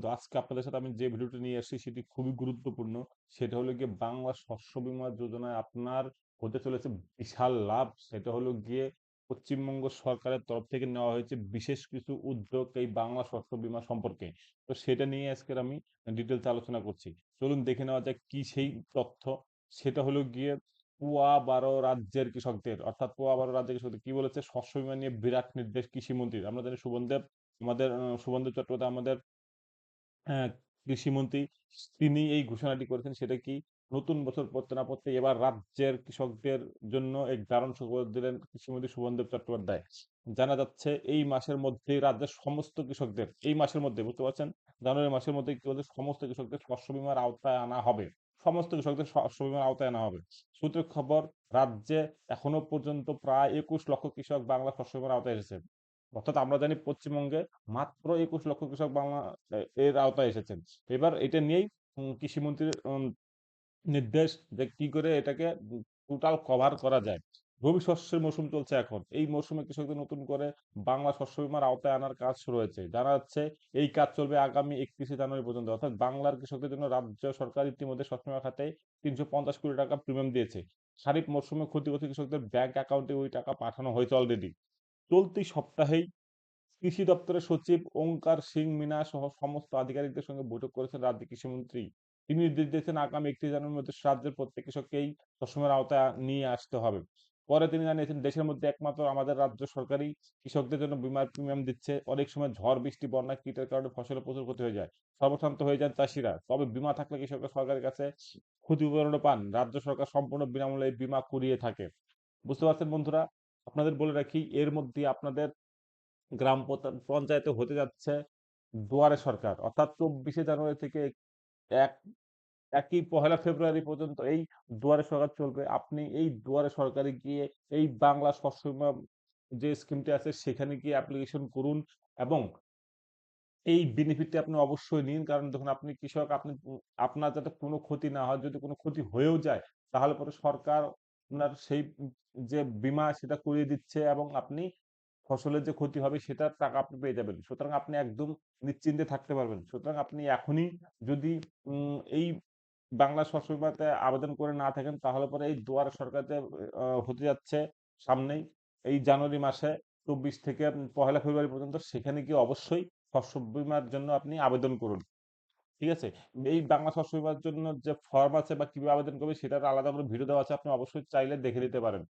বন্ধু আজকে আপনাদের সাথে আমি যে ভিডিওটা নিয়ে আসছি সেটি খুবই গুরুত্বপূর্ণ। সেটা হলো গিয়ে বাংলা শস্য বীমা যোজনায় আপনার হতে চলেছে বিশাল লাভ। সেটা হলো গিয়ে পশ্চিমবঙ্গ সরকারের তরফ থেকে নেওয়া হয়েছে বিশেষ কিছু উদ্যোগ এই বাংলা শস্য বীমা সম্পর্কে। তো সেটা নিয়ে আজকের আমি ডিটেলস আলোচনা করছি। চলুন দেখে নেওয়া যাক কি সেই তথ্য। সেটা হলো গিয়ে পোয়া বারো রাজ্যের কৃষকদের অর্থাৎ পোয়া বারো রাজ্যের কৃষকদের কি বলেছে? শস্য বীমা নিয়ে বিরাট নির্দেশ কৃষি মন্ত্রীর। আমরা জানি সুবনদেব আমাদের আহ, চট্টোপাধ্যায় আমাদের আহ, কৃষিমন্ত্রী তিনি এই ঘোষণাটি করেছেন সেটা কি? নতুন বছর পড়তে না পড়তে এবার রাজ্যের কৃষকদের জন্য এক দারুণ সুখবর দিলেন কৃষিমন্ত্রী সুবনদেব চট্টোপাধ্যায়। জানা যাচ্ছে এই মাসের মধ্যে রাজ্যের সমস্ত কৃষকদের এই মাসের মধ্যে বুঝতে পারছেন? জানুয়ারি মাসের মধ্যে কি বলছে? সমস্ত কৃষকদের শস্য বীমার আওতায় আনা হবে। সমস্ত কৃষকদের শস্য বীমার আওতায় আনা হবে। সূত্রের খবর রাজ্যে এখনও পর্যন্ত প্রায় একুশ লক্ষ কৃষক বাংলা শস্য বীমার আওতায় এসেছে। অর্থাৎ আমরা জানি পশ্চিমবঙ্গে মাত্র একুশ লক্ষ কৃষক বাংলা এর আওতায় এসেছেন। এবার এটা নিয়েই কৃষিমন্ত্রীর নির্দেশ যে কি করে এটাকে টোটাল কভার করা যায়। রবি শস্যের মৌসুম চলছে এখন। এই মৌসুমে কৃষকদের নতুন করে বাংলা শস্য বীমার আওতায় আনার কাজ শুরু হয়েছে। জানা যাচ্ছে, এই কাজ চলবে আগামী একত্রিশে জানুয়ারি পর্যন্ত। অর্থাৎ বাংলার কৃষকদের জন্য রাজ্য সরকার ইতিমধ্যে শস্য বীমা খাতে তিনশো পঞ্চাশ কোটি টাকা প্রিমিয়াম দিয়েছে। খারিফ মৌসুমে ক্ষতিগ্রস্ত কৃষকদের ব্যাংক অ্যাকাউন্টে ওই টাকা পাঠানো হয়েছে অলরেডি চলতি সপ্তাহেই কৃষি দপ্তরের সচিব ওঙ্কার সিং মিনা সহ সমস্ত আধিকারিকদের সঙ্গে বৈঠক করেছেন রাজ্য কৃষিমন্ত্রী তিনি নির্দেশ দিয়েছেন আগামী একটি জানুয়ারির মধ্যে রাজ্যের প্রত্যেক কৃষককেই সবসময়ের আওতায় নিয়ে আসতে হবে। পরে তিনি জানিয়েছেন, দেশের মধ্যে একমাত্র আমাদের রাজ্য সরকারই কৃষকদের জন্য বিমার প্রিমিয়াম দিচ্ছে। অনেক সময় ঝড়, বৃষ্টি, বন্যা, কীটের কারণে ফসলের প্রচুর ক্ষতি হয়ে যায়। সর্বশান্ত হয়ে যান চাষিরা। তবে বিমা থাকলে কৃষকরা সরকারের কাছে ক্ষতিপূরণও পান। রাজ্য সরকার সম্পূর্ণ বিনামূল্যে বিমা করিয়ে থাকে। বুঝতে পারছেন বন্ধুরা? আপনাদের বলে রাখি, এর মধ্যে আপনাদের গ্রাম পঞ্চায়েতে হতে যাচ্ছে দুয়ারে সরকার। অর্থাৎ চব্বিশে জানুয়ারি থেকে এক, একই পহেলা ফেব্রুয়ারি পর্যন্ত এই দুয়ারে সরকার চলবে। আপনি এই দুয়ারে সরকারে গিয়ে এই বাংলা শস্য যে স্কিমটি আছে, সেখানে গিয়ে অ্যাপ্লিকেশন করুন এবং এই বেনিফিটটি আপনি অবশ্যই নিন। কারণ দেখুন, আপনি কৃষক, আপনি, আপনার যাতে কোনো ক্ষতি না হয়, যদি কোনো ক্ষতি হয়েও যায়, তাহলে পরে সরকার আপনার সেই যে বীমা সেটা করিয়ে দিচ্ছে এবং আপনি ফসলের যে ক্ষতি হবে সেটার টাকা আপনি পেয়ে যাবেন। সুতরাং আপনি একদম নিশ্চিন্তে থাকতে পারবেন। সুতরাং আপনি এখনই যদি এই বাংলা শস্য বীমাতে আবেদন করে না থাকেন তাহলে পরে এই দুয়ারে সরকারতে হতে যাচ্ছে সামনেই এই জানুয়ারি মাসে চব্বিশ থেকে পহেলা ফেব্রুয়ারি পর্যন্ত সেখানে গিয়ে অবশ্যই শস্য বীমার জন্য আপনি আবেদন করুন। ঠিক আছে? এই বাংলা সব বীমার জন্য যে ফর্ম আছে বা কীভাবে আবেদন করবে সেটার আলাদা করে ভিডিও দেওয়া আছে, আপনি অবশ্যই চাইলে দেখে নিতে পারেন।